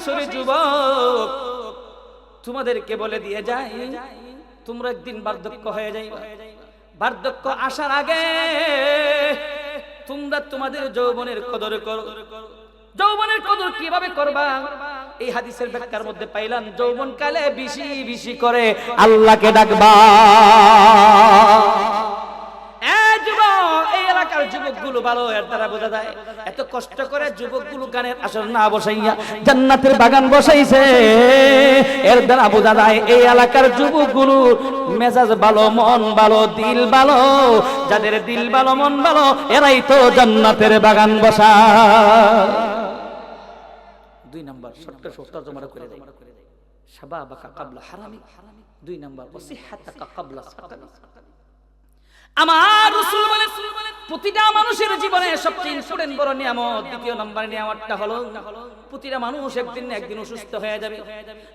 বসাইছরে যুবক, তোমাদেরকে বলে দিয়ে যাই, তোমরা একদিন বার্ধক্য হয়ে যাইবা। বার্ধক্য আসার আগে তোমরা তোমাদের যৌবনের কদর করো। যৌবনের কদর কীভাবে করবা? এই হাদিসের ব্যাখ্যার মধ্যে পাইলাম যৌবন কালে বেশি বেশি করে আল্লাহকে ডাকবা। এলাকার যুবকগুলো ভালো এর দ্বারা বোঝা যায়, এত কষ্ট করে যুবকগুলো গানের আসর না বসাইয়া জান্নাতের বাগান বসাইছে। এর দ্বারা বোঝা যায়, এই এলাকার যুবকগুলো মেজাজ ভালো, মন ভালো, দিল ভালো, যাদের দিল ভালো, মন ভালো, এরাই তো জান্নাতের বাগান বসা দুই নাম্বার, ছোট্ট ছোট্ট জমা করে দেয়। শাবাবাকা কাবলা হারামি। দুই নাম্বার, ওসিহাতাকা কাবলা সাকামি আমার রাসূল বলেন প্রতিটা মানুষের জীবনে সবচেয়ে ইম্পর্টেন্ট বড় নিয়ামত, দ্বিতীয় নম্বর নিয়ামতটা হলো, প্রতিটা মানুষ একদিন একদিন অসুস্থ হয়ে যাবে।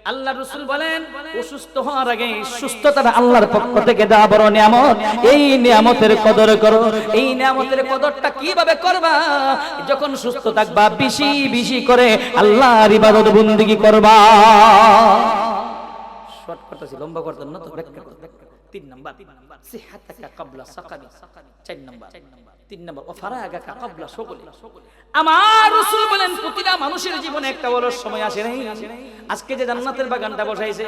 আল্লাহ রসুল বলেন, অসুস্থ হওয়ার আগে সুস্থতাটা আল্লাহর পক্ষ থেকে দেওয়া বড় নিয়ামত। এই নিয়ামতের কদর করো। এই নিয়ামতের কদরটা কীভাবে করবা? যখন সুস্থ থাকবা, বেশি বেশি করে আল্লাহর ইবাদত বন্দেগী করবা। শর্ট করতেছি লম্বা করতেন না তো ব্যাখ্যা করতে তিন নাম্বার। সিহাতাকা সাকামি চার নাম্বার। তিন নাম্বার কাবলা শুগলি আমার বলেন, প্রতিটা মানুষের জীবনে একটা সময় আসে নাই। আজকে যে জান্নাতের বাগানটা বসাইছে,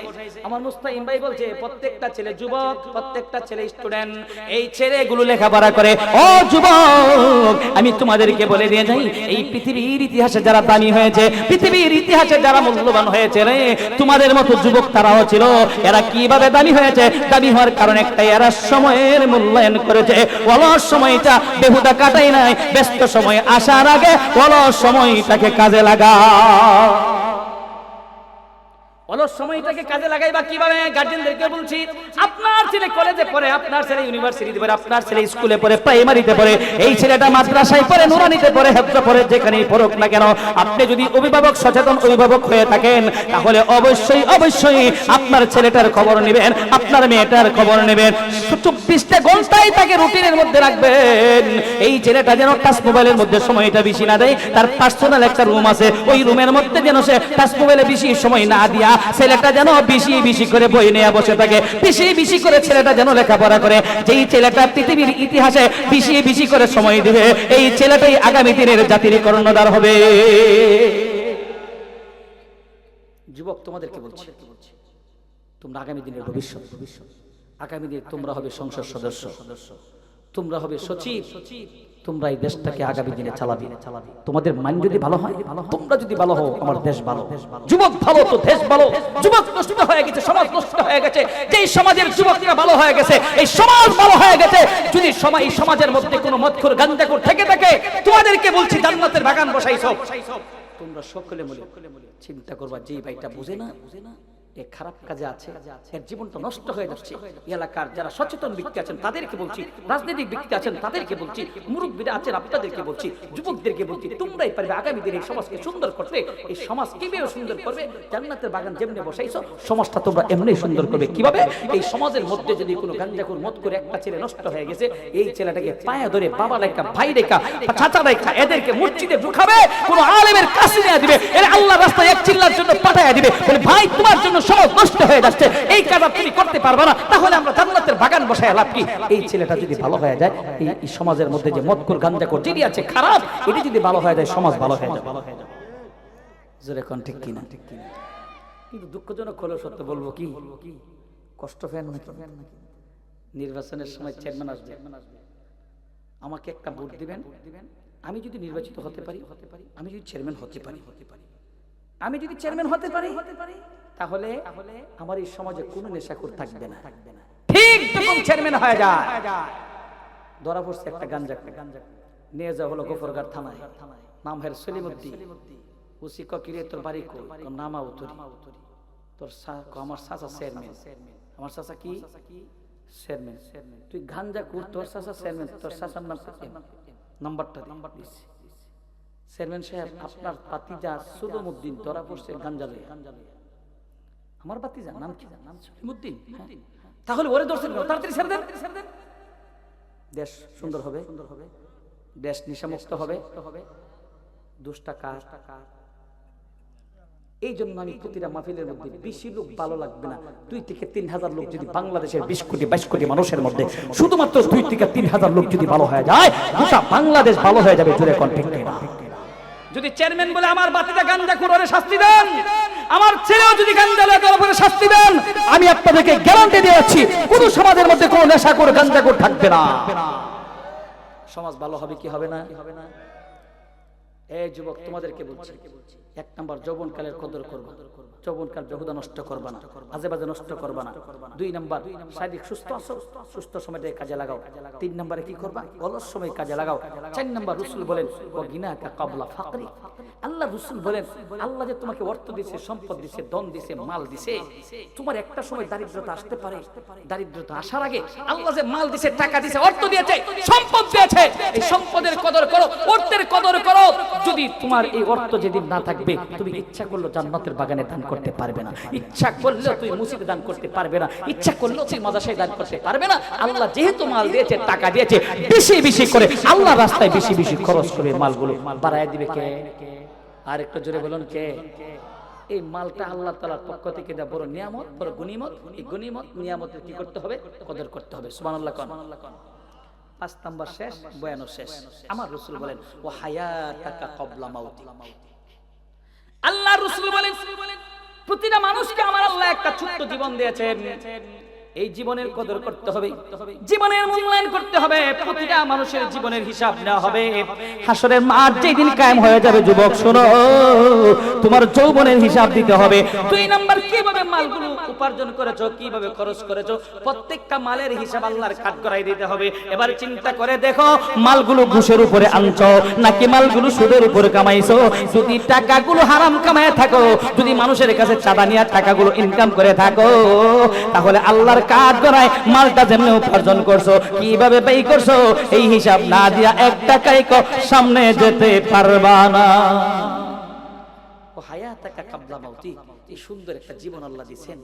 আমার ভাই বলছে, প্রত্যেকটা ছেলে যুবক, প্রত্যেকটা ছেলে স্টুডেন্ট, এই ছেলেগুলো লেখাপড়া করে, ও যুবক, আমি তোমাদেরকে বলে দিয়ে যাই, এই পৃথিবীর ইতিহাসে যারা দামি হয়েছে, পৃথিবীর ইতিহাসে যারা মূল্যবান হয়েছে রে, তোমাদের মতো যুবক তারাও ছিল, এরা কীভাবে দামি হয়েছে? দামি হওয়ার কারণ একটা এরা সময়ের মূল্যায়ন করেছে। অলস সময়টা বেহুদা কাটাই নাই, ব্যস্ত সময় আসার আগে অলস সময়টাকে কাজে লাগা সময়টাকে কাজে লাগাইবা কীভাবে? গার্জেনদেরকে বলছি, আপনার ছেলে কলেজে পড়ে, আপনার ছেলে ইউনিভার্সিটিতে পড়ে, আপনার ছেলে স্কুলে পড়ে প্রাইমারিতে পড়ে, এই ছেলেটা মাদ্রাসায় পড়ে, নুরানিতে পড়ে, হেফজা পড়ে, যেখানেই পড়ুক না কেন, আপনি যদি অভিভাবক, সচেতন অভিভাবক হয়ে থাকেন, তাহলে অবশ্যই অবশ্যই আপনার ছেলেটার খবর নেবেন, আপনার মেয়েটার খবর নেবেন। চব্বিশটা ঘন্টায় তাকে রুটিনের মধ্যে রাখবেন। এই ছেলেটা যেন টাচ মোবাইলের মধ্যে সময়টা বেশি না দেয়, তার পার্সোনাল একটা রুম আছে, ওই রুমের মধ্যে যেন সে টাচ মোবাইলে বেশি সময় না দিয়া ছেলেটা যেন বেশি বেশি করে বই নিয়ে বসে থাকে, বেশি বেশি করে ছেলেটা যেন লেখাপড়া করে, যেই ছেলেটা পৃথিবীর ইতিহাসে বেশি বেশি করে সময় দিবে, এই ছেলেটাই আগামী দিনের জাতির কর্ণধার হবে। যুবক, তোমাদেরকে বলছি, তোমরা আগামী দিনের ভবিষ্যৎ ভবিষ্যৎ আগামী দিনে তোমরা হবে সংসদ সদস্য সদস্য। তোমরা হবে সচিব। তোমরা এই দেশটাকে আগামী দিনে চালাবে। তোমাদের মান যদি ভালো হয় তোমরা যদি ভালো হও আমার দেশ ভালো যুবক ভালো তো দেশ ভালো। যুবক নষ্ট হয়ে গেছে সমাজ নষ্ট হয়ে গেছে। যেই সমাজের যুবকরা ভালো হয়ে গেছে এই সমাজ ভালো হয়ে গেছে। যদি সময় এই সমাজের মধ্যে কোনো মদখোর গান্দাখোর থেকে থাকে তোমাদেরকে বলছি জান্নাতের বাগান বসাইছো। তোমরা সকলে মনে চিন্তা করবা যে ভাইটা বুঝে না বুঝে না এ খারাপ কাজে আছে এর জীবনটা নষ্ট হয়ে যাচ্ছে। এলাকার যারা সচেতন ব্যক্তি আছেন তাদেরকে বলছি রাজনৈতিক ব্যক্তি আছেন তাদেরকে বলছি মুরব্বীরা আছেন আপনাদেরকে বলছি যুবকদেরকে বলছি তোমরাই পারবে আগামী দিনে এই সমাজকে সুন্দর করতে এই সমাজ কীভাবে সুন্দর করবে? জান্নাতের বাগান যেমনি বসাইছো সমাজটা তোমরা এমনি সুন্দর করবে। কীভাবে? এই সমাজের মধ্যে যদি কোনো গাঞ্জাকুর মত করে একটা ছেলে নষ্ট হয়ে গেছে এই ছেলেটাকে পায়ে ধরে বাবা রেখা ভাই রেখা চাচা রেখা এদেরকে মসজিদে ঢুকাবে কোনো আলেমের কাছে নিয়ে দিবে এর আল্লাহ রাস্তায় এক চিল্লার জন্য পাঠায় দিবে। বলে ভাই তোমার জন্য সমাজ নষ্ট হয়ে যাচ্ছে। এই কাজ তুমি করতে পারবে না। তাহলে আমরা জান্নাতের বাগান বসায় লাভ কি? এই ছেলেটা যদি ভালো হয়ে যায়, এই সমাজের মধ্যে যে মদকুর গাঞ্জাকুর যিনি আছে, খারাপ, এটি যদি ভালো হয়ে যায়, সমাজ ভালো হয়ে যায় জোরে কোন ঠিক কিনা? ঠিক কিনা কিন্তু দুঃখজনক হলো, সত্য বলব কি? কষ্ট ফ্যান নাকি নির্বাচনের সময় চেয়ারম্যান আসবে। আমাকে একটা ভোট দিবেন। আমি যদি নির্বাচিত হতে পারি হতে পারি আমি যদি চেয়ারম্যান হতে পারি। হতে পারি আমি যদি চেয়ারম্যান হতে পারি হতে পারি। তাহলে আমার এই সমাজে কোনো নেশাখোর থাকবে না। থাকবে না ঠিক যখন চেয়ারম্যান হয়ে যায়। ধরা পড়ছে একটা গাঞ্জা গাঞ্জা নিয়ে যাওয়া হলো গোফরগার থানায়। নাম হের সলিমুদ্দিন। উসি কিরে তোর বাড়ি কই? তোর নামা তোর আমার চাচা চেয়ারম্যান আমার চাচা কি? চেয়ারম্যান তুই গাঞ্জা কুর তোর চাচা চেয়ারম্যান তোর চাচার নাম কি? নাম্বারটা নাম্বার চেয়ারম্যান সাহেব আপনার পাতিজা সুলমুদ্দিন ধরা পড়ছে গাঞ্জা আমার বাতিজা নাম কি? নাম সলিমুদ্দিন হ্যাঁ। তাহলে ওরে দর্শন করো তাড়াতাড়ি ছেড়ে দেন। ছেড়ে দেন। দেশ সুন্দর হবে। সুন্দর হবে। দেশ নিশামুক্ত হবে। হবে। দুষ্টা এই জন্য আমি প্রতিটা মাহফিলের মধ্যে বেশি লোক ভালো লাগবে না। দুই থেকে তিন হাজার লোক যদি বাংলাদেশের বিশ কোটি বাইশ কোটি মানুষের মধ্যে শুধুমাত্র দুই থেকে তিন হাজার লোক যদি ভালো হয়ে যায় গোটা বাংলাদেশ ভালো হয়ে যাবে কন্টেক্ট যদি চেয়ারম্যান বলে আমার বাতিটা গাঞ্জা করে শাস্তি দেন। আমার ছেলেও যদি গাঞ্জা লাগার উপরে শাস্তি দেন, আমি আপনাদেরকে গ্যারান্টি যাচ্ছি কোন সমাজের মধ্যে কোনো নেশা করে গাঞ্জা করে থাকবে না। সমাজ ভালো হবে কি হবে না হবে না? এই যুবক, তোমাদেরকে বলছি, এক নাম্বার যৌবনকালের কদর করবা। যৌবনকাল বেহুদা নষ্ট করবা না আজে বাজে নষ্ট করবা না। দুই নাম্বার, শারীরিক সুস্থ আছো, সুস্থ সময়টাকে কাজে লাগাও। তিন নাম্বারে কি করবা? অলস সময় কাজে লাগাও। চার নাম্বার, রসুল বলেন ও গিনা কা কাবলা ফাকরি। আল্লাহ রসুল বলেন, আল্লাহ যে তোমাকে অর্থ দিছে, সম্পদ দিছে দন দিছে, মাল দিছে, তোমার একটা সময় দারিদ্রতা আসতে পারে। দারিদ্রতা আসার আগে আল্লাহ যে মাল দিছে, টাকা দিছে, অর্থ দিয়েছে, সম্পদ দিয়েছে। এই সম্পদের কদর করো অর্থের কদর করো যদি তোমার এই অর্থ যেদিন না থাকবে, তুমি ইচ্ছা করল জান্নাতের বাগানে দান করতে পারবে না। ইচ্ছা করলেও তুমি মসজিদে দান করতে পারবে না। ইচ্ছা করলেও তুমি মাদ্রাসায় দান করতে পারবে না। আল্লাহ যেহেতু মাল দিয়েছে, টাকা দিয়েছে, বেশি বেশি করে আল্লাহ রাস্তায় বেশি বেশি খরচ করে মালগুলো বাড়ায় দিবে কে? আর একটু জোরে বলুন কে? এই মালটা আল্লাহ তালার পক্ষ থেকে দেওয়া বড় নিয়ামত, বড় গুনিমত এই গুনিমত নিয়ামতের কি করতে হবে? কদর করতে হবে। সুবান আল্লাহ পাঁচ নম্বর শেষ বয়ানো শেষ আমার রসুল বলেন ও হায়াতাকা কবলা মাউতি। আল্লাহ রসুল বলেন প্রতিটা মানুষকে আমার আল্লাহ একটা ছোট্ট জীবন দিয়েছেন। এই জীবনের কদর করতে হবে। জীবনের মূল্যায়ন করতে হবে। প্রতিটা মানুষের জীবনের হিসাব নেওয়া হবে। হাসরের মাঠ যেদিন কায়েম হয়ে যাবে যুবক শোনো তোমার যৌবনের হিসাব দিতে হবে। দুই নাম্বার কীভাবে মালগুলো উপার্জন করেছ কীভাবে খরচ করেছ প্রত্যেকটা মালের হিসাব আল্লাহর কাট করাই দিতে হবে। এবার চিন্তা করে দেখো মালগুলো ঘুষের উপরে আনছো নাকি মালগুলো সুদের উপরে কামাইছো? যদি টাকাগুলো হারাম কামায় থাকো যদি মানুষের কাছে চাঁদা নিয়ে টাকাগুলো ইনকাম করে থাকো তাহলে আল্লাহর কাজ করায় মালটা যেমনি উপার্জন করছ, কীভাবে ব্যয় করছ, এই হিসাব না দিয়া এক টাকাই ক সামনে যেতে পারবা না। হায়াতাকা কাবলা মাউতি, এই সুন্দর একটা জীবন আল্লাহ দিয়েছেন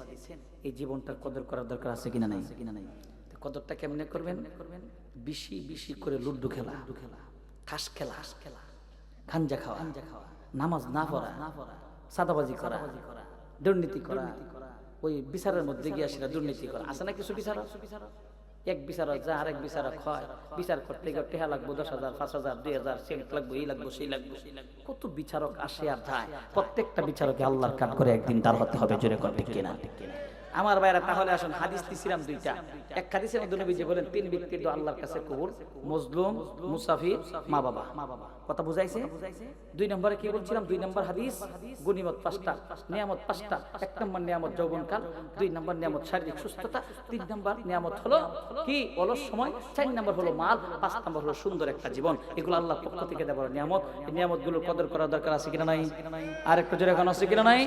এই জীবনটার কদর করার দরকার আছে কিনা নাই? কিনা নাই কদরটা কেমনে করবেন? বেশি বেশি করে লুড্ডু খেলা খেলা খাস খেলা খেলা গাঞ্জা খাওয়া গাঞ্জা খাওয়া নামাজ না পড়া না পড়া, সাদাবাজি করা, দুর্নীতি করা ওই বিচারের মধ্যে গিয়ে সেটা দুর্নীতি করা। আছে না কিছু বিচারক এক বিচারক যা আরেক বিচারক হয়। বিচার করতে গিয়ে টেহা লাগবো দশ হাজার পাঁচ হাজার দুই হাজার সেন্ট লাগবো এই লাগবো সেই লাগবো। কত বিচারক আসে আর যায়। প্রত্যেকটা বিচারকে আল্লাহর কাজ করে একদিন তার হতে হবে জোরে করতে কিনা। আমার ভাইরা, তাহলে আসুন, হাদিস দিছিলাম দুইটা। এক হাদিসের মধ্যে নবী যে বলেন, তিন ব্যক্তির দোয়া আল্লাহর কাছে কবুল, মজলুম, মুসাফির, মা বাবা। কথা বুঝাইছে? দুই নম্বরে কি বলছিলাম? দুই নম্বর হাদিস, গনিমত পাঁচটা, নিয়ামত পাঁচটা। এক নম্বর নিয়ামত যৌবনকাল, দুই নম্বর নিয়ামত শারীরিক সুস্থতা, তিন নম্বর নিয়ামত হলো কি? অলস সময়। চার নম্বর হলো মাল, পাঁচ নম্বর হলো সুন্দর একটা জীবন। এগুলো আল্লাহ পক্ষ থেকে দেওয়ার নিয়ামত। এই নিয়ামতগুলো কদর করার দরকার আছে কিনা নাই? আর একটু জোরে এখন আছে কিনা নাই?